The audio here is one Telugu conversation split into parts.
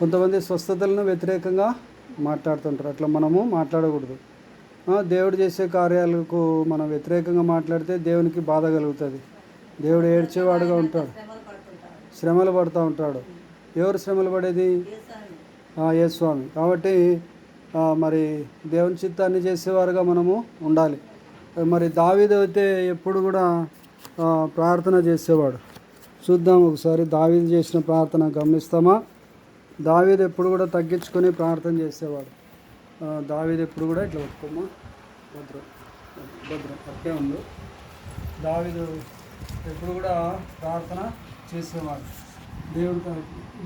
కొంతమంది స్వస్థతలను వ్యతిరేకంగా మాట్లాడుతుంటారు. అట్లా మనము మాట్లాడకూడదు. దేవుడు చేసే కార్యాలకు మనం వ్యతిరేకంగా మాట్లాడితే దేవునికి బాధ కలుగుతుంది. దేవుడు ఏడ్చేవాడుగా ఉంటాడు. శ్రమలు పడుతూ ఉంటాడు. ఎవరు శ్రమలు పడేది? ఏ స్వామి కాబట్టి మరి దేవుని చిత్తాన్ని చేసేవారుగా మనము ఉండాలి. మరి దావీదు అయితే ఎప్పుడు కూడా ప్రార్థన చేసేవాడు. చూద్దాం ఒకసారి దావీదు చేసిన ప్రార్థన గమనిస్తామా? దావీదు ఎప్పుడు కూడా తగ్గించుకొని ప్రార్థన చేసేవాడు. దావీదు ఎప్పుడు కూడా ఇట్లా పెట్టుకోమా భద్రం. భద్రం. అట్టే ఉంది. దావీదు ఎప్పుడు కూడా ప్రార్థన చేసేవాడు. దేవుడు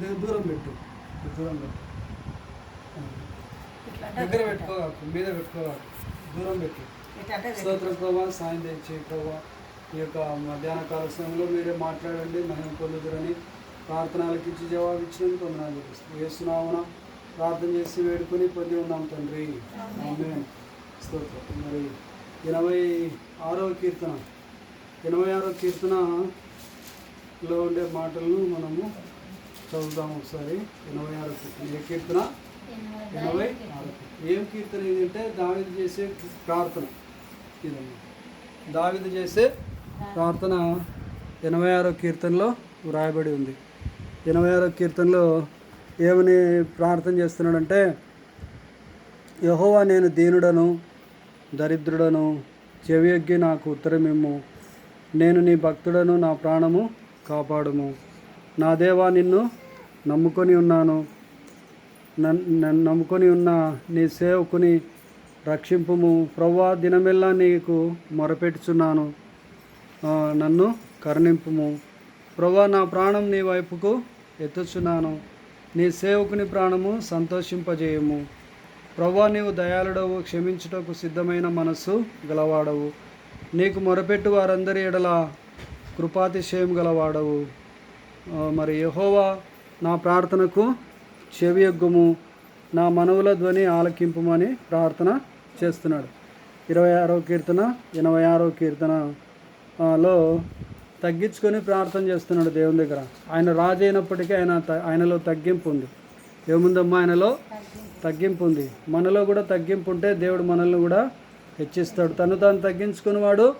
దేవుడు దూరం పెట్టు. దూరం పెట్టు. దగ్గర పెట్టుకోవాలి మీద పెట్టుకోవాలి దూరం పెట్టు. స్తోత్రం ప్రభావ సాయం తెచ్చి ఈ యొక్క మధ్యాహ్న కాల సమయంలో మీరే మాట్లాడండి మహిమ పొందుదురని ప్రార్థనలకు ఇచ్చి జవాబు ఇచ్చినందుకు వందనాలు చూపిస్తాం వేస్తున్నామన ప్రార్థన చేసి వేడుకొని పొంది ఉన్నాం తండ్రి. స్తోత్రం. మరి ఎనభై ఆరవ కీర్తన. ఎనభై ఆరవ కీర్తనలో ఉండే మాటలను మనము చదువుదాం ఒకసారి. ఎనభై ఆరో కీర్తన. ఏ కీర్తన? ఎనభై ఆరు ఏం కీర్తన ఏంటంటే దావిది చేసే ప్రార్థన. ఇదమ్మా దావిది చేసే ప్రార్థన ఎనభై ఆరో కీర్తనలో వ్రాయబడి ఉంది. ఎనభై ఆరో కీర్తనలో ఏమని ప్రార్థన చేస్తున్నాడంటే యహోవా నేను దీనుడను దరిద్రుడను చెవియొగ్గి నాకు ఉత్తరమిమ్ము నేను నీ భక్తుడను నా ప్రాణము కాపాడుము. నా దేవా నిన్ను నమ్ముకొని ఉన్నాను. నన్- నన్ను నమ్ముకొని ఉన్న నీ సేవకుని రక్షింపుము. ప్రవ్వా దినమెల్లా నీకు మొరపెట్టుచున్నాను. నన్ను కరుణింపుము. ప్రవ్వా నా ప్రాణం నీ వైపుకు ఎత్తుచున్నాను. నీ సేవకుని ప్రాణము సంతోషింపజేయము. ప్రవ్వా నీవు దయాళుడవు క్షమించుటకు సిద్ధమైన మనస్సు గలవాడవు. నీకు మొరపెట్టు వారందరి ఎడల కృపాతిశయం గలవాడవు. మరి యహోవా నా ప్రార్థనకు చెవియొగ్గుము. నా మనవుల ధ్వని ఆలకింపుమని ప్రార్థన చేస్తున్నాడు. ఇరవై ఆరో కీర్తన ఎనభై ఆరో కీర్తన లో తగ్గించుకొని ప్రార్థన చేస్తున్నాడు దేవుని దగ్గర. ఆయన రాజు అయినప్పటికీ ఆయన త- ఆయనలో తగ్గింపు ఉంది. ఏముందమ్మా ఆయనలో? తగ్గింపు ఉంది. మనలో కూడా తగ్గింపు ఉంటే దేవుడు మనల్ని కూడా హెచ్చిస్తాడు. తను తాను తగ్గించుకునేవాడు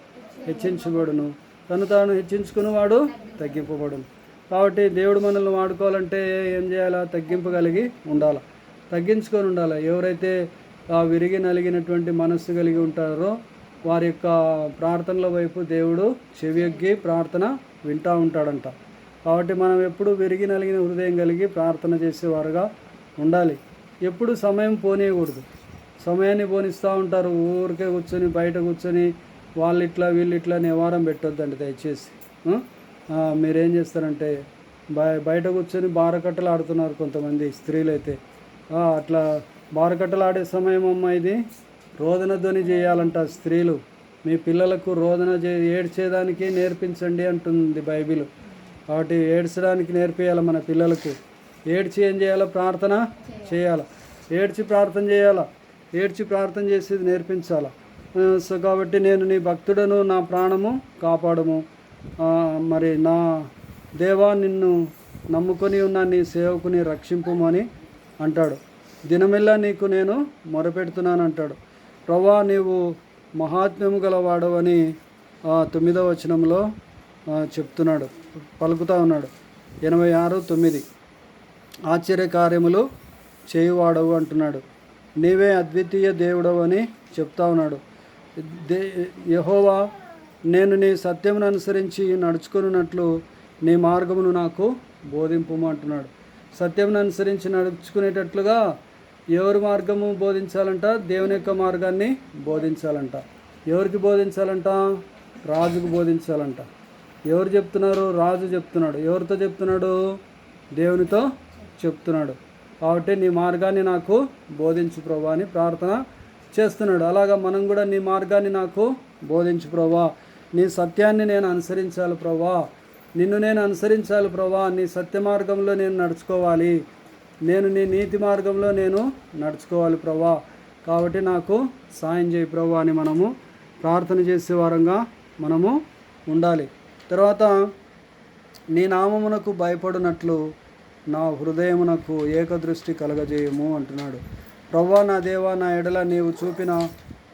హెచ్చించబడును. తను తాను హెచ్చించుకునేవాడు తగ్గింపబడును. కాబట్టి దేవుడు మనల్ని వాడుకోవాలంటే ఏం చేయాలా? తగ్గింపు కలిగి ఉండాలి. తగ్గించుకొని ఉండాలి. ఎవరైతే ఆ విరిగి నలిగినటువంటి మనస్సు కలిగి ఉంటారో వారి యొక్క ప్రార్థనల వైపు దేవుడు చెవియొగ్గి ప్రార్థన వింటూ ఉంటాడంట. కాబట్టి మనం ఎప్పుడు విరిగి నలిగిన హృదయం కలిగి ప్రార్థన చేసేవారుగా ఉండాలి. ఎప్పుడు సమయం పోనీయకూడదు. సమయాన్ని పోనిస్తూ ఉంటారు. ఊరికే కూర్చొని బయట కూర్చొని వాళ్ళు ఇట్లా వీళ్ళు ఇట్లా నివారం పెట్టొద్దండి దయచేసి. మీరేం చేస్తారంటే బయట కూర్చొని బారకట్టలు ఆడుతున్నారు కొంతమంది స్త్రీలు అయితే అట్లా బారకట్టలు ఆడే సమయం అమ్మ ఇది. రోదన ధ్వని చేయాలంట స్త్రీలు. మీ పిల్లలకు రోదన చే ఏడ్చేదానికి నేర్పించండి అంటుంది బైబిల్. కాబట్టి ఏడ్చడానికి నేర్పియాలి మన పిల్లలకు. ఏడ్చి ఏం చేయాలో? ప్రార్థన చేయాలి? ఏడ్చి ప్రార్థన చేయాలా? ఏడ్చి ప్రార్థన చేసేది నేర్పించాలా? సో కాబట్టి నేను నీ భక్తుడను నా ప్రాణము కాపాడము. మరి నా దేవా నిన్ను నమ్ముకొని ఉన్న నీ సేవకుని రక్షింపుమని అంటాడు. దినమెల్లా నీకు నేను మొరపెడుతున్నాను అంటాడు. ప్రభా నీవు మహాత్మ్యము గలవాడవని ఆ, తొమ్మిదవ వచనంలో చెప్తున్నాడు పలుకుతా ఉన్నాడు. ఎనభై ఆరు తొమ్మిది. ఆశ్చర్య కార్యములు చేయువాడవు అంటున్నాడు. నీవే అద్వితీయ దేవుడవు అని చెప్తా ఉన్నాడు. దే యహోవా నేను నీ సత్యమును అనుసరించి నడుచుకున్నట్లు నీ మార్గమును నాకు బోధింపు అంటున్నాడు. సత్యమును అనుసరించి నడుచుకునేటట్లుగా ఎవరి మార్గము బోధించాలంట? దేవుని యొక్క మార్గాన్ని బోధించాలంట. ఎవరికి బోధించాలంట? రాజుకు బోధించాలంట. ఎవరు చెప్తున్నారు? రాజు చెప్తున్నాడు. ఎవరితో చెప్తున్నాడు? దేవునితో చెప్తున్నాడు. కాబట్టి నీ మార్గాన్ని నాకు బోధించు ప్రభా అని ప్రార్థన చేస్తున్నాడు. అలాగా మనం కూడా నీ మార్గాన్ని నాకు బోధించు ప్రభా. నీ సత్యాన్ని నేను అనుసరించాలి ప్రభా. నిన్ను నేను అనుసరించాలి ప్రభా. నీ సత్య మార్గంలో నేను నడుచుకోవాలి. నేను నీ నీతి మార్గంలో నేను నడుచుకోవాలి ప్రభా కాబట్టి నాకు సాయం చేయి ప్రభా అని మనము ప్రార్థన చేసే వారంగా మనము ఉండాలి. తర్వాత నీ నామమునకు భయపడినట్లు నా హృదయమునకు ఏకదృష్టి కలగజేయము అంటున్నాడు. ప్రవ్వా నా దేవా నా ఎడల నీవు చూపిన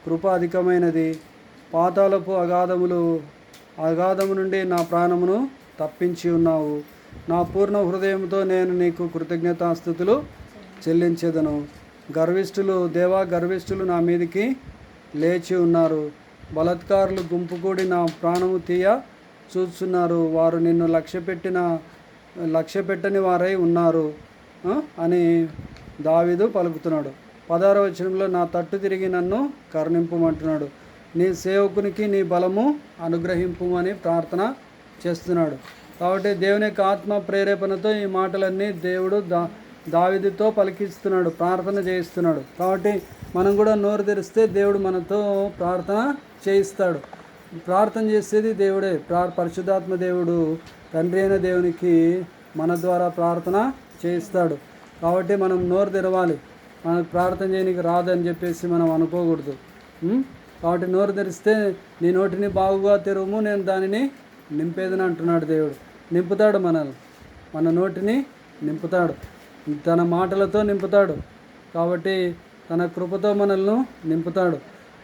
కృప అధికమైనది. పాతాలపు అగాధములు అగాధము నుండి నా ప్రాణమును తప్పించి ఉన్నావు. నా పూర్ణ హృదయంతో నేను నీకు కృతజ్ఞతాస్థుతులు చెల్లించేదను. గర్విష్ఠులు దేవా గర్విష్ఠులు నా మీదికి లేచి ఉన్నారు. బలత్కారులు గుంపుకూడి నా ప్రాణము తీయ చూస్తున్నారు వారు నిన్ను లక్ష్యపెట్టిన లక్ష్య పెట్టని వారై ఉన్నారు అని దావీదు పలుకుతున్నాడు. పదార వచనంలో నా తట్టు తిరిగి నన్ను కరుణింపమంటున్నాడు. నీ సేవకునికి నీ బలము అనుగ్రహింపు అని ప్రార్థన చేస్తున్నాడు. కాబట్టి దేవుని యొక్క ఆత్మ ప్రేరేపణతో ఈ మాటలన్నీ దేవుడు దా దావిదితో పలికిస్తున్నాడు ప్రార్థన చేయిస్తున్నాడు. కాబట్టి మనం కూడా నోరు తెరిస్తే దేవుడు మనతో ప్రార్థన చేయిస్తాడు. ప్రార్థన చేసేది దేవుడే. ప్రా పరిశుద్ధాత్మ దేవుడు తండ్రి అయిన దేవునికి మన ద్వారా ప్రార్థన చేయిస్తాడు. కాబట్టి మనం నోరు తెరవాలి. మనకు ప్రార్థన చేయడానికి రాదని చెప్పేసి మనం అనుకోకూడదు. కాబట్టి నోరు తెరిస్తే నీ నోటిని బాగుగా తెరువు నేను దానిని నింపేదని అంటున్నాడు దేవుడు. నింపుతాడు మనల్ని. మన నోటిని నింపుతాడు. తన మాటలతో నింపుతాడు. కాబట్టి తన కృపతో మనల్ని నింపుతాడు.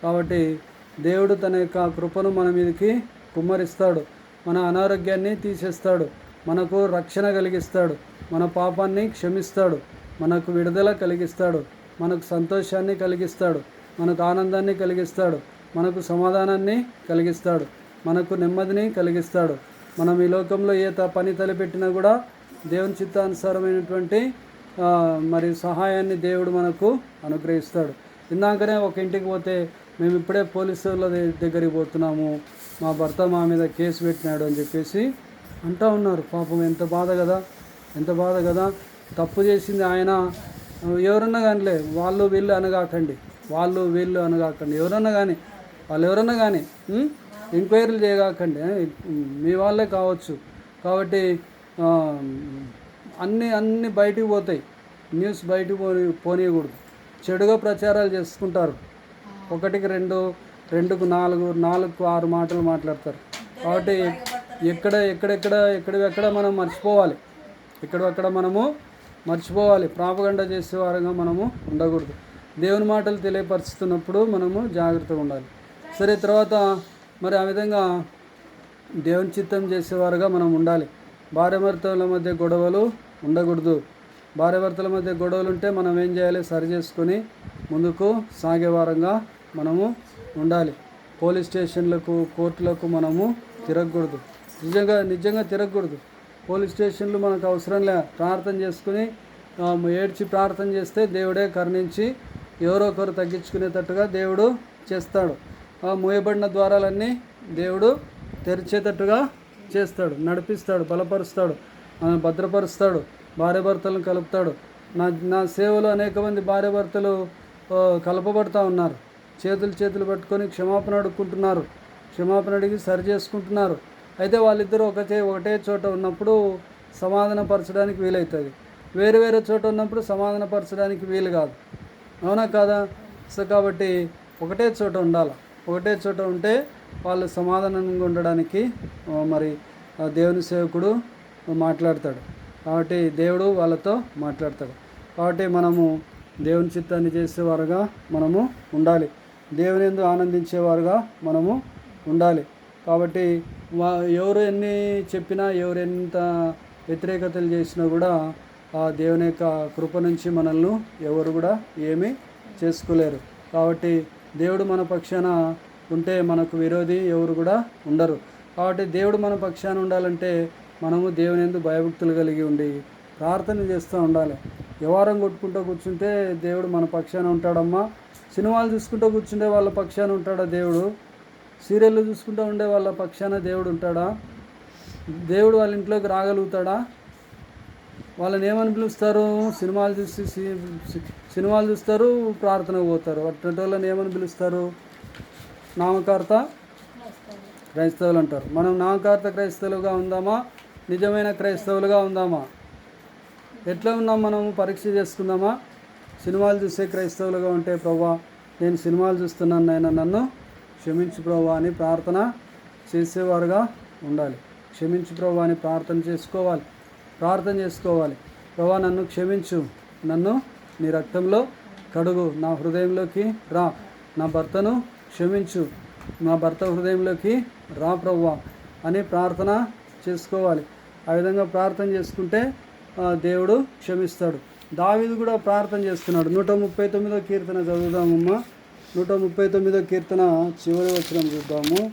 కాబట్టి దేవుడు తన యొక్క కృపను మన మీదకి కుమ్మరిస్తాడు. మన అనారోగ్యాన్ని తీసేస్తాడు. మనకు రక్షణ కలిగిస్తాడు. మన పాపాన్ని క్షమిస్తాడు. మనకు విడుదల కలిగిస్తాడు. మనకు సంతోషాన్ని కలిగిస్తాడు. మనకు ఆనందాన్ని కలిగిస్తాడు. మనకు సమాధానాన్ని కలిగిస్తాడు. మనకు నెమ్మదిని కలిగిస్తాడు. మనం ఈ లోకంలో ఏ పని తలపెట్టినా కూడా దేవుని చిత్తానుసారమైనటువంటి మరి సహాయాన్ని దేవుడు మనకు అనుగ్రహిస్తాడు. ఇందాకనే ఒక ఇంటికి పోతే మేము ఇప్పుడే పోలీసుల దగ్గరికి పోతున్నాము మా భర్త మా మీద కేసు పెట్టినాడు అని చెప్పేసి అంటూ ఉన్నారు. పాపం ఎంత బాధ కదా ఎంత బాధ కదా. తప్పు చేసింది ఆయన ఎవరన్నా కానిలే వాళ్ళు వీళ్ళు అనగాకండి. వాళ్ళు వీళ్ళు అనగాకండి. ఎవరన్నా కానీ వాళ్ళు ఎవరన్నా కానీ ఎంక్వైరీలు చేయగాకండి మీ వాళ్ళే కావచ్చు. కాబట్టి అన్నీ అన్నీ బయటికి పోతాయి. న్యూస్ బయటికి పోని పోనీయకూడదు. చెడుగా ప్రచారాలు చేసుకుంటారు. ఒకటికి రెండు రెండుకు నాలుగు నాలుగు ఆరు మాటలు మాట్లాడతారు. కాబట్టి ఎక్కడ ఎక్కడెక్కడ ఎక్కడెక్కడ మనం మర్చిపోవాలి. ఎక్కడెక్కడ మనము మర్చిపోవాలి. ప్రాపగండ చేసే వారంగా మనము ఉండకూడదు. దేవుని మాటలు తెలియపరుస్తున్నప్పుడు మనము జాగ్రత్తగా ఉండాలి. సరే తర్వాత మరి ఆ విధంగా దేవుని చిత్తం చేసేవారుగా మనం ఉండాలి. భార్యాభర్తల మధ్య గొడవలు ఉండకూడదు. భార్యాభర్తల మధ్య గొడవలు ఉంటే మనం ఏం చేయాలి? సరి చేసుకొని ముందుకు సాగేవారంగా మనము ఉండాలి. పోలీస్ స్టేషన్లకు కోర్టులకు మనము తిరగకూడదు. నిజంగా నిజంగా తిరగకూడదు. పోలీస్ స్టేషన్లు మనకు అవసరం లే. ప్రార్థన చేసుకుని ఏడ్చి ప్రార్థన చేస్తే దేవుడే కరుణించి ఎవరో ఒకరు తగ్గించుకునేటట్టుగా దేవుడు చేస్తాడు. మూయబడిన ద్వారాలన్నీ దేవుడు తెరిచేటట్టుగా చేస్తాడు నడిపిస్తాడు బలపరుస్తాడు ఆ, భద్రపరుస్తాడు భార్యాభర్తలను కలుపుతాడు. నా నా సేవలో అనేక మంది భార్యాభర్తలు ఆ, ఉన్నారు. చేతులు చేతులు పట్టుకొని క్షమాపణ అడుక్కుంటున్నారు. క్షమాపణ అడిగి సరి చేసుకుంటున్నారు. అయితే వాళ్ళిద్దరూ ఒకటే ఒకటే చోట ఉన్నప్పుడు సమాధానపరచడానికి వీలవుతుంది వేరు వేరే చోట ఉన్నప్పుడు సమాధానపరచడానికి వీలు కాదు. అవునా కాదా? సో కాబట్టి ఒకటే చోట ఉండాలి? ఒకటే చోట ఉంటే వాళ్ళు సమాధానంగా ఉండడానికి మరి ఆ దేవుని సేవకుడు మాట్లాడతాడు. కాబట్టి దేవుడు వాళ్ళతో మాట్లాడతాడు. కాబట్టి మనము దేవుని చిత్తాన్ని చేసేవారుగా మనము ఉండాలి. దేవుని ఎందు ఆనందించేవారుగా మనము ఉండాలి. కాబట్టి వా ఎవరు ఎన్ని చెప్పినా ఎవరు ఎంత వ్యతిరేకతలు చేసినా కూడా ఆ దేవుని యొక్క కృప నుంచి మనల్ని ఎవరు కూడా ఏమీ చేసుకోలేరు. కాబట్టి దేవుడు మన పక్షాన ఉంటే మనకు విరోధి ఎవరు కూడా ఉండరు. కాబట్టి దేవుడు మన పక్షాన ఉండాలంటే మనము దేవుని ఎందు భయభక్తులు కలిగి ఉండి ప్రార్థన చేస్తూ ఉండాలి. వ్యవహారం కొట్టుకుంటూ కూర్చుంటే దేవుడు మన పక్షాన ఉంటాడమ్మా. సినిమాలు చూసుకుంటూ కూర్చుంటే వాళ్ళ పక్షాన ఉంటాడా దేవుడు? సీరియళ్ళు చూసుకుంటూ ఉండే వాళ్ళ పక్షాన దేవుడు ఉంటాడా? దేవుడు వాళ్ళ ఇంట్లోకి రాగలుగుతాడా? వాళ్ళని ఏమని పిలుస్తారు? సినిమాలు చూసి సి- సినిమాలు చూస్తారు ప్రార్థనకు పోతారు. అటువంటి వాళ్ళని ఏమని పిలుస్తారు? నామకార్త క్రైస్తవులు అంటారు. మనం నామకార్త క్రైస్తవులుగా ఉందామా? నిజమైన క్రైస్తవులుగా ఉందామా? ఎట్లా ఉన్నాం మనం? పరీక్ష చేసుకుందామా? సినిమాలు చూసే క్రైస్తవులుగా ఉంటే ప్రభా నేను సినిమాలు చూస్తున్నాను నాయన నన్ను క్షమించు ప్రభా అని ప్రార్థన చేసేవారుగా ఉండాలి. క్షమించు ప్రభా అని ప్రార్థన చేసుకోవాలి. ప్రార్థన చేసుకోవాలి. ప్రభా నన్ను క్షమించు. నన్ను నీ రక్తంలో కడుగు. నా హృదయంలోకి రా. నా భర్తను క్షమించు. నా భర్త హృదయంలోకి రా ప్రవ్వా అని ప్రార్థన చేసుకోవాలి. ఆ విధంగా ప్రార్థన చేసుకుంటే దేవుడు క్షమిస్తాడు. దావిది కూడా ప్రార్థన చేస్తున్నాడు. నూట ముప్పై తొమ్మిదో కీర్తన చదువుదామమ్మా. నూట ముప్పై తొమ్మిదో కీర్తన చివరి వచనం చూద్దాము.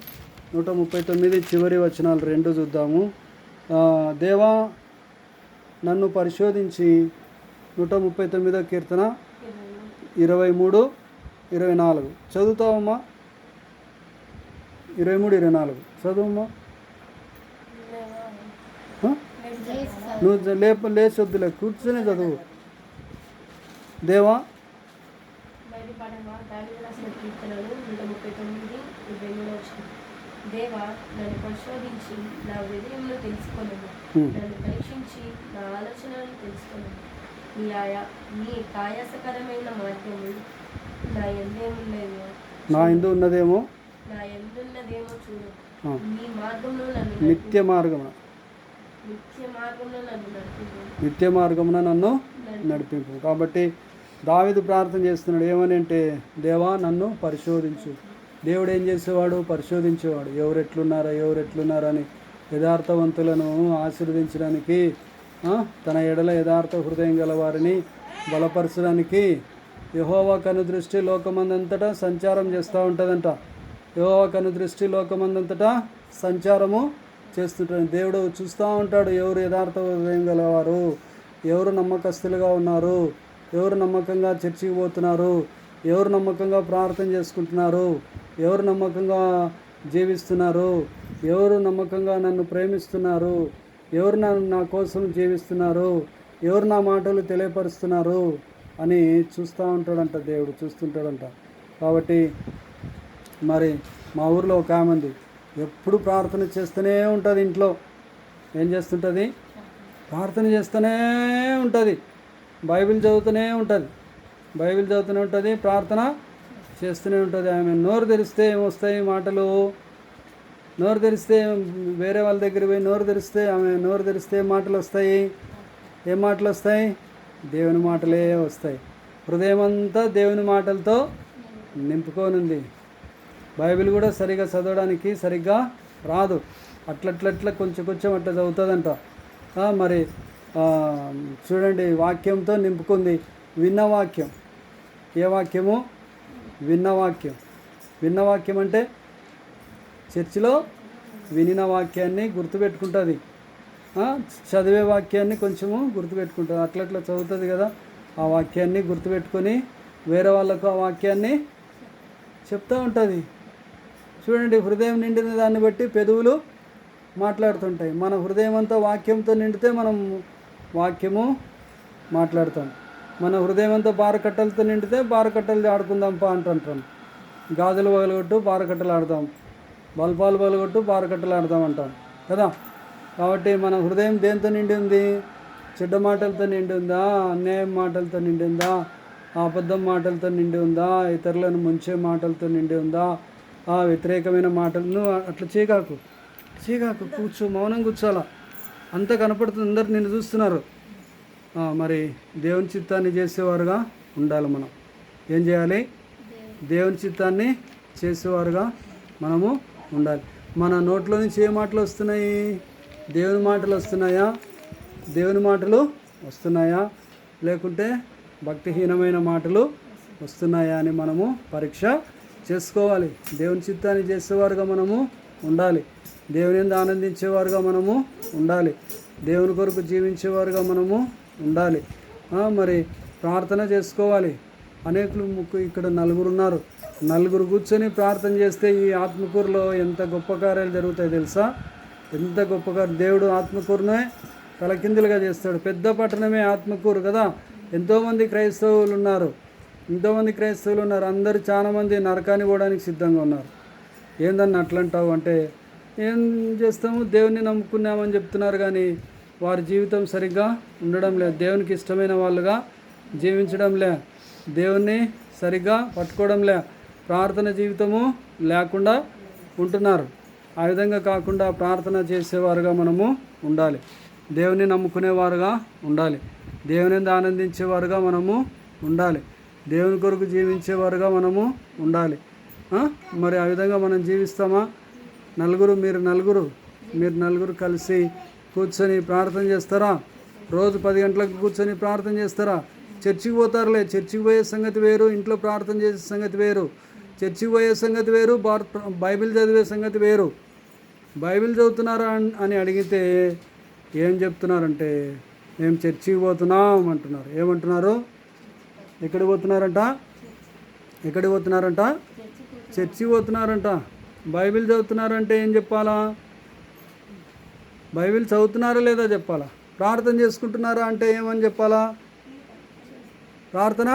నూట ముప్పై తొమ్మిది చివరి వచనాలు రెండు చూద్దాము. దేవా నన్ను పరిశోధించి నూట ముప్పై తొమ్మిదో కీర్తన ఇరవై మూడు ఇరవై నాలుగు. చదువుతావమ్మా? ఇరవై మూడు ఇరవై నాలుగు. చదువమ్మా? నువ్వు లేప లేచొద్దులే కూర్చొని చదువు. దేవా? దాని రాసిన కీర్తనలు నూట ముప్పై తొమ్మిది ఇరవై మూడు దేవా నన్ను పరిశోధించి నా హృదయంలో తెలుసుకొనము. నన్ను పరీక్షించి నా ఆలోచనలను తెలుసుకొనము. నీ ఆయా మార్గము నా నా ఇందు ఉన్నదేమో? నా ఎందున్నదేమో చూడు. నీ మార్గంలో నన్ను నిత్య నడిపించు నిత్య మార్గమున నన్ను నడిపింపు. కాబట్టి దావిదు ప్రార్థన చేస్తున్నాడు ఏమని అంటే దేవా నన్ను పరిశోధించు. దేవుడు ఏం చేసేవాడు? పరిశోధించేవాడు. ఎవరు ఎట్లున్నారా ఎవరు ఎట్లున్నారా అని యథార్థవంతులను ఆశీర్వదించడానికి తన ఎడల యథార్థ హృదయం గల వారిని బలపరచడానికి యహోవా కను దృష్టి లోకమందంతటా సంచారం చేస్తూ ఉంటుందంట. యహోవా కను దృష్టి లోకమందంతటా సంచారము చేస్తుంటాడు. దేవుడు చూస్తూ ఉంటాడు ఎవరు యథార్థ హృదయం గలవారు ఎవరు నమ్మకస్తులుగా ఉన్నారు ఎవరు నమ్మకంగా చర్చికి పోతున్నారు ఎవరు నమ్మకంగా ప్రార్థన చేసుకుంటున్నారు ఎవరు నమ్మకంగా జీవిస్తున్నారు? ఎవరు నమ్మకంగా నన్ను ప్రేమిస్తున్నారు? ఎవరు నన్ను నా కోసం జీవిస్తున్నారు? ఎవరు నా మాటలు తెలియపరుస్తున్నారు? అని చూస్తూ ఉంటాడంట దేవుడు చూస్తుంటాడంట. కాబట్టి మరి మా ఊర్లో ఒక ఆమె ఉంది. ఎప్పుడు ప్రార్థన చేస్తూనే ఉంటుంది ఇంట్లో. ఏం చేస్తుంటుంది? ప్రార్థన చేస్తూనే ఉంటుంది. బైబిల్ చదువుతూనే ఉంటుంది. బైబిల్ చదువుతూనే ఉంటుంది. ప్రార్థన చేస్తూనే ఉంటుంది ఆమె. నోరు తెరిస్తే ఏమొస్తాయి మాటలు? నోరు తెరిస్తే వేరే వాళ్ళ దగ్గర పోయి నోరు తెరిస్తే ఆమె నోరు తెరిస్తే మాటలు వస్తాయి ఏం మాటలు వస్తాయి దేవుని మాటలే వస్తాయి. హృదయం అంతా దేవుని మాటలతో నింపుకోనుంది. బైబిల్ కూడా సరిగా చదవడానికి సరిగ్గా రాదు. అట్లట్లట్ల కొంచెం కొంచెం అట్లా చదువుతుందంట. మరి చూడండి వాక్యంతో నింపుకుంది. విన్న వాక్యం. ఏ వాక్యము? విన్న వాక్యం వాక్యం అంటే చర్చిలో వినిన వాక్యాన్ని గుర్తుపెట్టుకుంటుంది. చదివే వాక్యాన్ని కొంచెము గుర్తుపెట్టుకుంటుంది. అట్లా అట్లా చదువుతుంది కదా ఆ వాక్యాన్ని గుర్తుపెట్టుకొని వేరే వాళ్ళకు ఆ వాక్యాన్ని చెప్తూ ఉంటుంది. చూడండి హృదయం నిండిన దాన్ని బట్టి పెదవులు మాట్లాడుతుంటాయి. మన హృదయం అంతా వాక్యంతో నిండితే మనం వాక్యము మాట్లాడతాం. మన హృదయంతో బారకట్టలతో నిండితే బారకట్టలు ఆడుకుందాం పా అంటుంటాం గాజులు పగలగొట్టు బారకట్టలు ఆడదాం బల్పాలు పగలగొట్టు బారకట్టలు ఆడదాం అంటాం కదా? కాబట్టి మన హృదయం దేంతో నిండి ఉంది? చెడ్డ మాటలతో నిండి ఉందా? అన్యాయం మాటలతో నిండి ఉందా? అబద్ధం మాటలతో నిండి ఉందా? ఇతరులను ముంచే మాటలతో నిండి ఉందా? ఆ వ్యతిరేకమైన మాటలను అట్లా చేయగాకు. చేయగాకు కూర్చో మౌనం కూర్చోాలా అంత కనపడుతుంది. అందరు నిన్ను చూస్తున్నారు. మరి దేవుని చిత్తాన్ని చేసేవారుగా ఉండాలి మనం. ఏం చేయాలి? దేవుని చిత్తాన్ని చేసేవారుగా మనము ఉండాలి. మన నోట్లో నుంచి ఏ మాటలు వస్తున్నాయి? దేవుని మాటలు వస్తున్నాయా? దేవుని మాటలు వస్తున్నాయా? లేకుంటే భక్తిహీనమైన మాటలు వస్తున్నాయా అని మనము పరీక్ష చేసుకోవాలి. దేవుని చిత్తాన్ని చేసేవారుగా మనము ఉండాలి. దేవుని ఆనందించేవారుగా మనము ఉండాలి. దేవుని కొరకు జీవించేవారుగా మనము ఉండాలి. మరి ప్రార్థన చేసుకోవాలి. అనేకులు ముక్కు ఇక్కడ నలుగురు ఉన్నారు నలుగురు కూర్చొని ప్రార్థన చేస్తే ఈ ఆత్మకూరులో ఎంత గొప్ప కార్యాలు జరుగుతాయి తెలుసా? ఎంత గొప్ప దేవుడు ఆత్మకూరునే తలకిందులుగా చేస్తాడు. పెద్ద పట్టణమే ఆత్మకూరు కదా? ఎంతోమంది క్రైస్తవులు ఉన్నారు. ఎంతోమంది క్రైస్తవులు ఉన్నారు. అందరూ చాలామంది నరకాన్ని పోవడానికి సిద్ధంగా ఉన్నారు. ఏందన్న అట్లంటావు అంటే ఏం చేస్తాము? దేవుని నమ్ముకున్నామని చెప్తున్నారు కానీ వారి జీవితం సరిగ్గా ఉండడం లేదు దేవునికి ఇష్టమైన వాళ్ళుగా జీవించడం లే. దేవుణ్ణి సరిగ్గా పట్టుకోవడం లే. ప్రార్థన జీవితము లేకుండా ఉంటున్నారు. ఆ విధంగా కాకుండా ప్రార్థన చేసేవారుగా మనము ఉండాలి. దేవుని నమ్ముకునేవారుగా ఉండాలి. దేవుని ఆనందించేవారుగా మనము ఉండాలి. దేవుని కొరకు జీవించేవారుగా మనము ఉండాలి. మరి ఆ విధంగా మనం జీవిస్తామా? నలుగురు మీరు నలుగురు మీరు నలుగురు కలిసి కూర్చొని ప్రార్థన చేస్తారా? రోజు పది గంటలకు కూర్చొని ప్రార్థన చేస్తారా? చర్చికి పోతారులే. చర్చికి పోయే సంగతి వేరు ఇంట్లో ప్రార్థన చేసే సంగతి వేరు. చర్చికి పోయే సంగతి వేరు బైబిల్ చదివే సంగతి వేరు. బైబిల్ చదువుతున్నారా అని అడిగితే ఏం చెప్తున్నారంటే మేము చర్చికి పోతున్నాం అంటున్నారు. ఏమంటున్నారు? ఎక్కడికి పోతున్నారంట? ఎక్కడికి పోతున్నారంట? చర్చికి పోతున్నారంట. బైబిల్ చదువుతున్నారంటే ఏం చెప్పాలా? బైబిల్ చదువుతున్నారా లేదా చెప్పాలా? ప్రార్థన చేసుకుంటున్నారా అంటే ఏమని చెప్పాలా? ప్రార్థన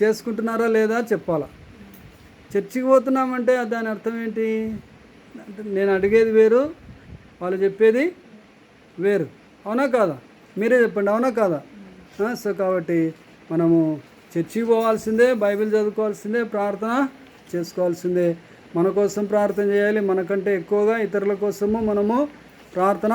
చేసుకుంటున్నారా లేదా చెప్పాలా? చర్చికి పోతున్నామంటే దాని అర్థం ఏంటి? అంటే నేను అడిగేది వేరు వాళ్ళు చెప్పేది వేరు. అవునా కాదా? మీరే చెప్పండి అవునా కాదా? సో కాబట్టి మనము చర్చికి పోవాల్సిందే బైబిల్ చదువుకోవాల్సిందే ప్రార్థన చేసుకోవాల్సిందే. మన కోసం ప్రార్థన చేయాలి మనకంటే ఎక్కువగా ఇతరుల కోసము మనము ప్రార్థన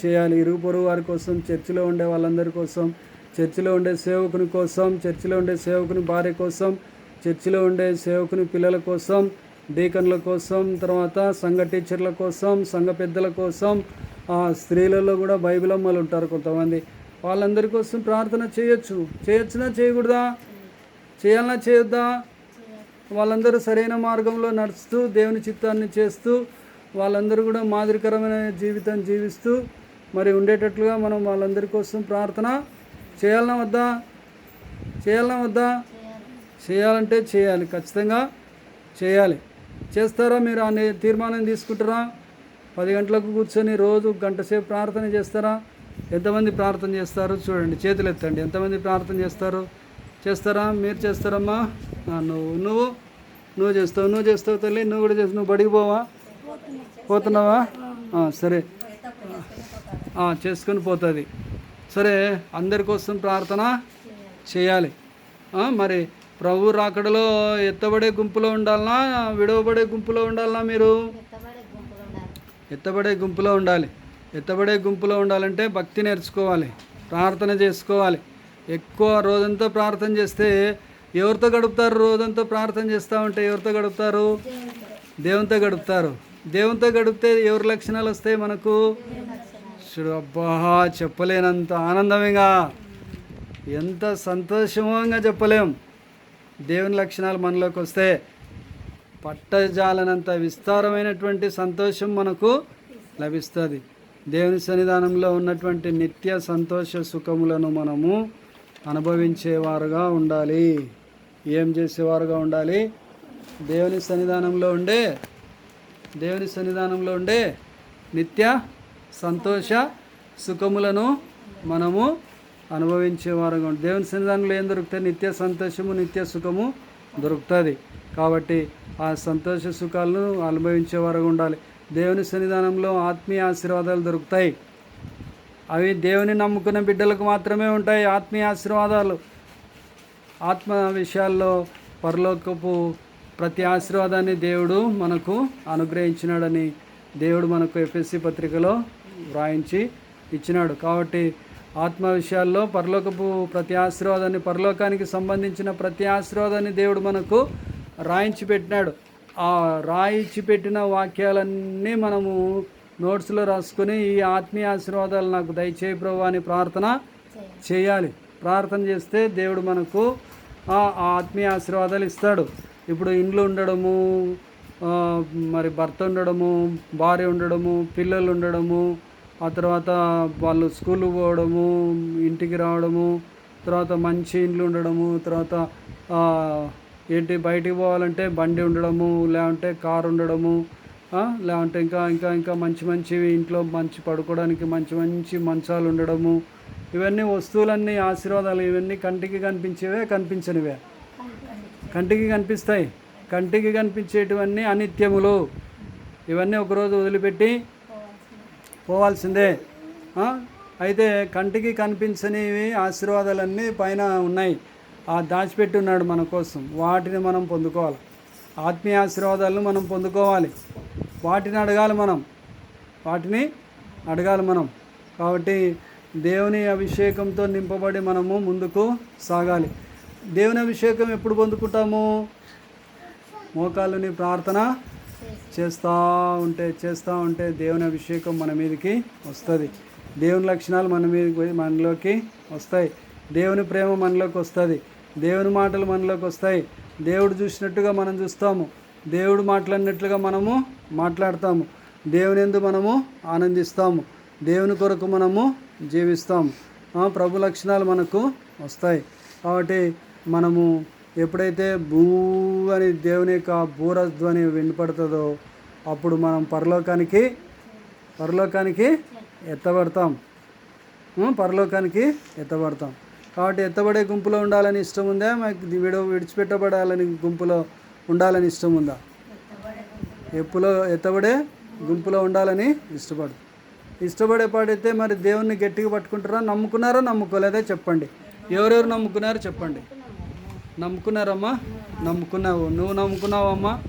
చేయాలి. ఇరుగు పొరుగు వారి కోసం చర్చిలో ఉండే వాళ్ళందరి కోసం చర్చిలో ఉండే సేవకుని కోసం చర్చిలో ఉండే సేవకుని భార్య కోసం చర్చిలో ఉండే సేవకుని పిల్లల కోసం డీకన్ల కోసం తర్వాత సంఘ టీచర్ల కోసం సంఘ పెద్దల కోసం ఆ స్త్రీలలో కూడా బైబిల్ అమ్మలు ఉంటారు కొంతమంది. వాళ్ళందరి కోసం ప్రార్థన చేయొచ్చు. చేయొచ్చునా చేయకూడదా? చేయాలన్నా చేయొద్దా? వాళ్ళందరూ సరైన మార్గంలో నడుస్తూ దేవుని చిత్తాన్ని చేస్తూ వాళ్ళందరూ కూడా మాదిరికరమైన జీవితం జీవిస్తూ మరి ఉండేటట్లుగా మనం వాళ్ళందరి కోసం ప్రార్థన చేయాలన్నా వద్దా? చేయాలన్నా వద్దా? చేయాలంటే చేయాలి ఖచ్చితంగా చేయాలి. చేస్తారా మీరు? అనే తీర్మానం తీసుకుంటారా? పది గంటలకు కూర్చొని రోజు గంట సేపు ప్రార్థన చేస్తారా? ఎంతమంది ప్రార్థన చేస్తారు? చూడండి చేతులు ఎత్తండి. ఎంతమంది ప్రార్థన చేస్తారు? చేస్తారా? మీరు చేస్తారమ్మా? నువ్వు నువ్వు నువ్వు చేస్తావు నువ్వు చేస్తావు తల్లి నువ్వు కూడా చేస్తావు. నువ్వు బడికి పోవా? పోతున్నావా? సరే. చేసుకొని పోతుంది. సరే అందరి కోసం ప్రార్థన చేయాలి. మరి ప్రభు రాకడలో ఎత్తబడే గుంపులో ఉండాలనా విడవబడే గుంపులో ఉండాలనా మీరు? ఎత్తబడే గుంపులో ఉండాలి. ఎత్తబడే గుంపులో ఉండాలంటే భక్తి నేర్చుకోవాలి. ప్రార్థన చేసుకోవాలి. ఎక్కువ రోజంతా ప్రార్థన చేస్తే ఎవరితో గడుపుతారు? రోజంతా ప్రార్థన చేస్తూ ఉంటే ఎవరితో గడుపుతారు? దేవునితో గడుపుతారు. దేవునితో గడిపితే ఎవరి లక్షణాలు వస్తాయి మనకు? చూడు అబ్బా చెప్పలేనంత ఆనందమేగా. ఎంత సంతోషంగా చెప్పలేం. దేవుని లక్షణాలు మనలోకి వస్తే పట్టజాలనంత విస్తారమైనటువంటి సంతోషం మనకు లభిస్తుంది. దేవుని సన్నిధానంలో ఉన్నటువంటి నిత్య సంతోష సుఖములను మనము అనుభవించేవారుగా ఉండాలి. ఏం చేసేవారుగా ఉండాలి? దేవుని సన్నిధానంలో ఉండే దేవుని సన్నిధానంలో ఉండే నిత్య సంతోష సుఖములను మనము అనుభవించేవారుగా ఉండాలి దేవుని సన్నిధానంలో ఏం దొరుకుతాయి? నిత్య సంతోషము నిత్య సుఖము దొరుకుతుంది. కాబట్టి ఆ సంతోష సుఖాలను అనుభవించేవారుగా ఉండాలి. దేవుని సన్నిధానంలో ఆత్మీయ ఆశీర్వాదాలు దొరుకుతాయి. అవి దేవుని నమ్ముకున్న బిడ్డలకు మాత్రమే ఉంటాయి. ఆత్మీయ ఆశీర్వాదాలు ఆత్మ విషయాల్లో పరలోకపు ప్రతి ఆశీర్వాదాన్ని దేవుడు మనకు అనుగ్రహించినాడని దేవుడు మనకు ఎఫ్ఎస్సి పత్రికలో వ్రాయించి ఇచ్చినాడు. కాబట్టి ఆత్మ విషయాల్లో పరలోకపు ప్రతి ఆశీర్వాదాన్ని పరలోకానికి సంబంధించిన ప్రతి ఆశీర్వాదాన్ని దేవుడు మనకు రాయించి పెట్టినాడు. ఆ రాయించి పెట్టిన వాక్యాలన్నీ మనము నోట్స్లో రాసుకొని ఈ ఆత్మీయ ఆశీర్వాదాలు నాకు దయచేయి ప్రభు అని ప్రార్థన చేయాలి. ప్రార్థన చేస్తే దేవుడు మనకు ఆ ఆత్మీయ ఆశీర్వాదాలు ఇస్తాడు. ఇప్పుడు ఇండ్లు ఉండడము మరి భర్త ఉండడము భార్య ఉండడము పిల్లలు ఉండడము ఆ తర్వాత వాళ్ళు స్కూల్కి పోవడము ఇంటికి రావడము తర్వాత మంచి ఇండ్లు ఉండడము తర్వాత ఏంటి బయటికి పోవాలంటే బండి ఉండడము లేకుంటే కారు ఉండడము లేకుంటే ఇంకా ఇంకా ఇంకా మంచి మంచి ఇంట్లో మంచి పడుకోవడానికి మంచి మంచి మంచాలు ఉండడము. ఇవన్నీ వస్తువులన్నీ ఆశీర్వాదాలు ఇవన్నీ కంటికి కనిపించేవే కనిపించనివే. కంటికి కనిపిస్తాయి. కంటికి కనిపించేటివన్నీ అనిత్యములు. ఇవన్నీ ఒకరోజు వదిలిపెట్టి పోవాల్సిందే. అయితే కంటికి కనిపించనివి ఆశీర్వాదాలన్నీ పైన ఉన్నాయి. ఆ దాచిపెట్టి ఉన్నాడు మన కోసం. వాటిని మనం పొందుకోవాలి. ఆత్మీయ ఆశీర్వాదాలను మనం పొందుకోవాలి. వాటిని అడగాలి మనం. వాటిని అడగాలి మనం. కాబట్టి దేవుని అభిషేకంతో నింపబడి మనము ముందుకు సాగాలి. దేవుని అభిషేకం ఎప్పుడు పొందుకుంటాము? మోకాళ్ళని ప్రార్థన చేస్తూ ఉంటే చేస్తూ ఉంటే దేవుని అభిషేకం మన మీదకి వస్తుంది. దేవుని లక్షణాలు మన మీద మనలోకి వస్తాయి. దేవుని ప్రేమ మనలోకి వస్తుంది. దేవుని మాటలు మనలోకి వస్తాయి. దేవుడు చూసినట్టుగా మనం చూస్తాము. దేవుడు మాట్లాడినట్లుగా మనము మాట్లాడతాము. దేవుని ఎందు మనము ఆనందిస్తాము. దేవుని కొరకు మనము జీవిస్తాము. ప్రభు లక్షణాలు మనకు వస్తాయి. కాబట్టి మనము ఎప్పుడైతే భూ అని దేవుని యొక్క భూరధ్వని వినపడుతుందో అప్పుడు మనం పరలోకానికి పరలోకానికి ఎత్తబడతాం. పరలోకానికి ఎత్తబడతాం. కాబట్టి ఎత్తబడే గుంపులో ఉండాలని ఇష్టం ఉందా? మాకు విడ విడిచిపెట్టబడాలని గుంపులో ఉండాలని ఇష్టం ఉందా? ఎప్పులో ఎత్తబడే గుంపులో ఉండాలని ఇష్టపడు ఇష్టపడే పాడైతే మరి దేవుణ్ణి గట్టిగా పట్టుకుంటారా? నమ్ముకున్నారా? నమ్ముకోలేదా? చెప్పండి. ఎవరెవరు నమ్ముకున్నారో చెప్పండి. నమ్ముకున్నారమ్మా? నమ్ముకున్నావు. నువ్వు నమ్ముకున్నావమ్మా?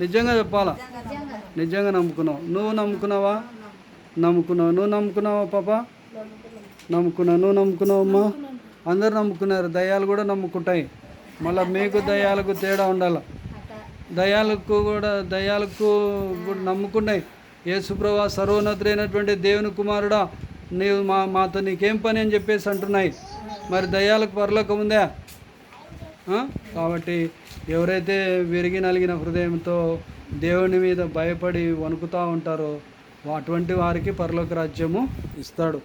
నిజంగా చెప్పాలా? నిజంగా నమ్ముకున్నావు. నువ్వు నమ్ముకున్నావా? నమ్ముకున్నావు. నువ్వు నమ్ముకున్నావా పాప? నమ్ముకున్నావు. నువ్వు నమ్ముకున్నావమ్మా? అందరు నమ్ముకున్నారు. దయాలు కూడా నమ్ముకుంటాయి. మళ్ళీ మీకు దయాలకు తేడా ఉండాలి? దయాలకు కూడా దయాలకు కూడా నమ్ముకున్నాయి. యేసుప్రభా సర్వోన్నతుడైనటువంటి దేవుని కుమారుడా నీవు మా మాతో నీకేం పని అని చెప్పేసి అంటున్నాయి. మరి దయాలకు పరలోకం ఉందా? కాబట్టి ఎవరైతే విరిగి నలిగిన హృదయంతో దేవుని మీద భయపడి వణుకుతూ ఉంటారో అటువంటి వారికి పరలోక రాజ్యము ఇస్తాడు.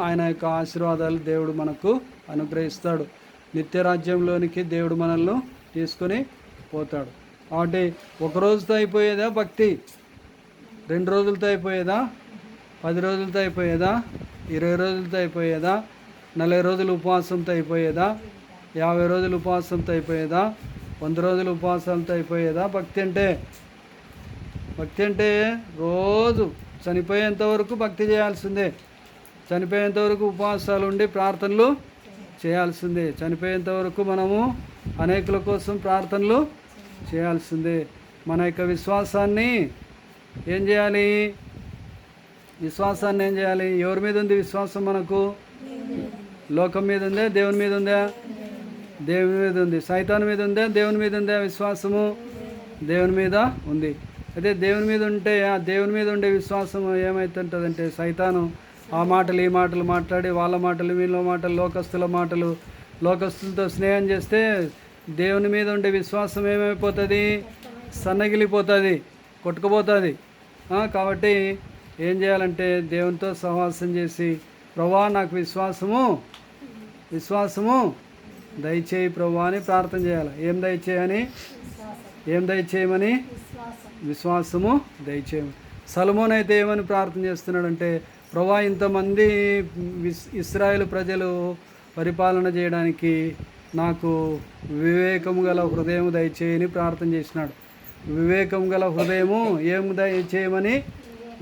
ఆయన యొక్క ఆశీర్వాదాలు దేవుడు మనకు అనుగ్రహిస్తాడు. నిత్య రాజ్యంలోనికి దేవుడు మనల్ని తీసుకొని పోతాడు. కాబట్టి ఒక రోజుతో అయిపోయేదా భక్తి? రెండు రోజులతో అయిపోయేదా? పది రోజులతో అయిపోయేదా? ఇరవై రోజులతో అయిపోయేదా? నలభై రోజులు ఉపవాసంతో అయిపోయేదా? యాభై రోజులు ఉపవాసంతో అయిపోయేదా? వంద రోజులు ఉపవాసంతో అయిపోయేదా? భక్తి అంటే? భక్తి అంటే రోజు చనిపోయేంత వరకు భక్తి చేయాల్సిందే. చనిపోయేంత వరకు ఉపవాసాలు ఉండి ప్రార్థనలు చేయాల్సిందే. చనిపోయేంత వరకు మనము అనేకుల కోసం ప్రార్థనలు చేయాల్సిందే. మన యొక్క విశ్వాసాన్ని ఏం చేయాలి? విశ్వాసాన్ని ఏం చేయాలి? ఎవరి మీద ఉంది విశ్వాసం మనకు? లోకం మీద ఉందా? దేవుని మీద ఉందా? దేవుని మీద ఉంది. సైతాన్ మీద ఉందా? దేవుని మీద ఉందా విశ్వాసము? దేవుని మీద ఉంది. అదే దేవుని మీద ఉంటే ఆ దేవుని మీద ఉండే విశ్వాసం ఏమవుతుంటుందంటే సైతాను ఆ మాటలు ఈ మాటలు మాట్లాడి వాళ్ళ మాటలు వీళ్ళ మాటలు లోకస్తుల మాటలు లోకస్తులతో స్నేహం చేస్తే దేవుని మీద ఉండే విశ్వాసం ఏమైపోతుంది? సన్నగిలిపోతుంది కొట్టుకుపోతుంది. కాబట్టి ఏం చేయాలంటే దేవునితో సహవాసం చేసి ప్రభా నాకు విశ్వాసము విశ్వాసము దయచేయి ప్రభు అని ప్రార్థన చేయాలి. ఏం దయచేయని? ఏం దయచేయమని? విశ్వాసము దయచేయమని సలమోన్ అయితే ఏమని ప్రార్థన చేస్తున్నాడంటే ప్రభా ఇంతమంది విస్ ఇస్రాయేల్ ప్రజలు పరిపాలన చేయడానికి నాకు వివేకము గల హృదయం దయచేయని ప్రార్థన చేసినాడు. వివేకం గల హృదయము ఏం దయచేయమని?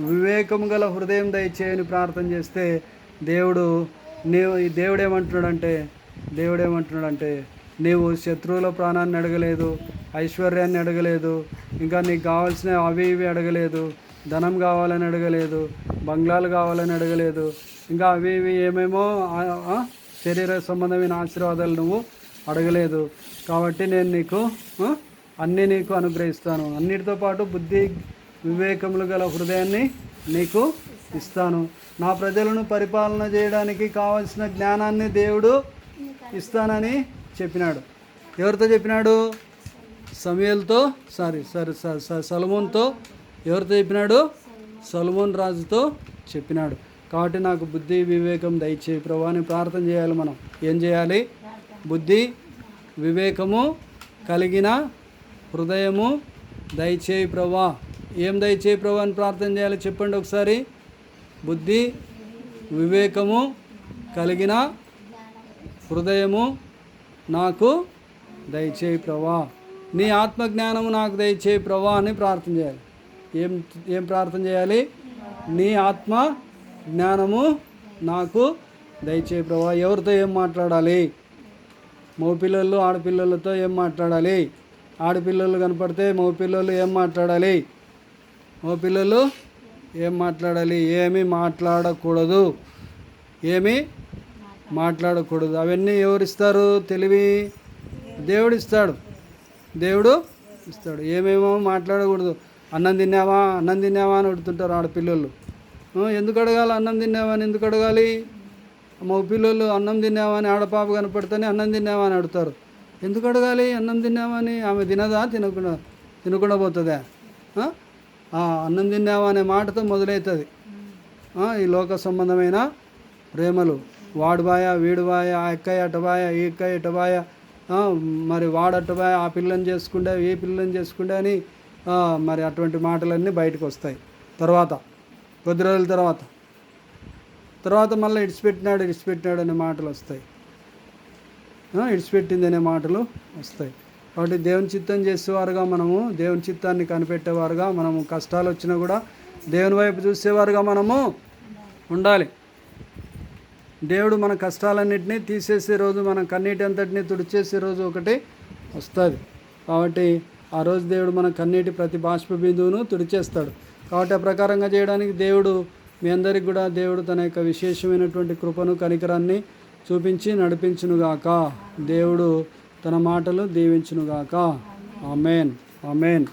వివేకము గల హృదయం దయచేయని ప్రార్థన చేస్తే దేవుడు నీ ఈ దేవుడు ఏమంటున్నాడంటే దేవుడు ఏమంటున్నాడంటే నీవు శత్రువుల ప్రాణాన్ని అడగలేదు ఐశ్వర్యాన్ని అడగలేదు ఇంకా నీకు కావాల్సిన అవి ఇవి అడగలేదు ధనం కావాలని అడగలేదు బంగ్లాలు కావాలని అడగలేదు ఇంకా అవి ఇవి ఏమేమో శరీర సంబంధమైన ఆశీర్వాదాలు నువ్వు అడగలేదు. కాబట్టి నేను నీకు అన్నీ నీకు అనుగ్రహిస్తాను. అన్నిటితో పాటు బుద్ధి వివేకములు గల హృదయాన్ని నీకు ఇస్తాను. నా ప్రజలను పరిపాలన చేయడానికి కావలసిన జ్ఞానాన్ని దేవుడు ఇస్తానని చెప్పినాడు. ఎవరితో చెప్పినాడు? సమయల్తో సారీ సారీ సలమోన్తో. ఎవరితో చెప్పినాడు? సలమోన్ రాజుతో చెప్పినాడు. కాబట్టి నాకు బుద్ధి వివేకం దయచేయి ప్రభాని ప్రార్థన చేయాలి మనం. ఏం చేయాలి? బుద్ధి వివేకము కలిగిన హృదయము దయచేయి ప్రభా. ఏం దయచేయి ప్రభా అని ప్రార్థన చేయాలి చెప్పండి ఒకసారి? బుద్ధి వివేకము కలిగిన హృదయము నాకు దయచేయి ప్రభా. నీ ఆత్మజ్ఞానము నాకు దయచేయి ప్రభా అని ప్రార్థన చేయాలి. ఏం ఏం ప్రార్థన చేయాలి? నీ ఆత్మ జ్ఞానము నాకు దయచేయి ప్రభా. ఎవరితో ఏం మాట్లాడాలి? మగపిల్లలు ఆడపిల్లలతో ఏం మాట్లాడాలి? ఆడపిల్లలు కనపడితే మగపిల్లలు ఏం మాట్లాడాలి? మగపిల్లలు ఏం మాట్లాడాలి? ఏమీ మాట్లాడకూడదు. ఏమీ మాట్లాడకూడదు. అవన్నీ ఎవరిస్తారు తెలివి? దేవుడు ఇస్తాడు. దేవుడు ఇస్తాడు. ఏమేమో మాట్లాడకూడదు. అన్నం తిన్నావా? అన్నం తిన్నావా అని అడుగుతుంటారు ఆడపిల్లలు. పిల్లలు ఎందుకు అడగాలి? అన్నం తిన్నావా అని ఎందుకు అడగాలి? మగ పిల్లలు అన్నం తిన్నావా అని ఆడపాప కనపడితేనే అన్నం తిన్నావా అని అడుగుతారు. ఎందుకు అడగాలి? అన్నం తిన్నామని ఆమె తినదా? తినకుండా తినకుండా పోతుందా? ఆ? అన్నం తిన్నావా అనే మాటతో మొదలవుతుంది ఈ లోక సంబంధమైన ప్రేమలు. వాడుబాయ వీడుబాయ ఆ ఎక్కయ్య అటబాయ ఈ ఎక్కయ్య ఇటబాయ మరి వాడటబాయ ఆ పిల్లని చేసుకుంటే ఏ పిల్లని చేసుకుంటే అని మరి అటువంటి మాటలన్నీ బయటకు వస్తాయి. తర్వాత కొద్ది రోజుల తర్వాత. తర్వాత మళ్ళీ ఇడిచిపెట్టినాడు ఇడిచిపెట్టినాడు అనే మాటలు వస్తాయి. ఇడిచిపెట్టింది అనే మాటలు వస్తాయి. కాబట్టి దేవుని చిత్తం చేసేవారుగా మనము దేవుని చిత్తాన్ని కనిపెట్టేవారుగా మనము కష్టాలు వచ్చినా కూడా దేవుని వైపు చూసేవారుగా మనము ఉండాలి. దేవుడు మన కష్టాలన్నింటినీ తీసేసే రోజు మన కన్నీటి అంతటినీ తుడిచేసే రోజు ఒకటి వస్తుంది. కాబట్టి ఆ రోజు దేవుడు మన కన్నీటి ప్రతి బాష్ప బిందువును తుడిచేస్తాడు. కాబట్టి ఆ ప్రకారంగా చేయడానికి దేవుడు మీ అందరికి కూడా దేవుడు తన యొక్క విశేషమైనటువంటి కృపను కనికరాన్ని చూపించి నడిపించునుగాక. దేవుడు తన మాటలు దీవించునుగాక. ఆమెన్. ఆమెన్.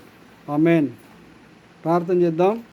ఆమెన్. ప్రార్థన చేద్దాం.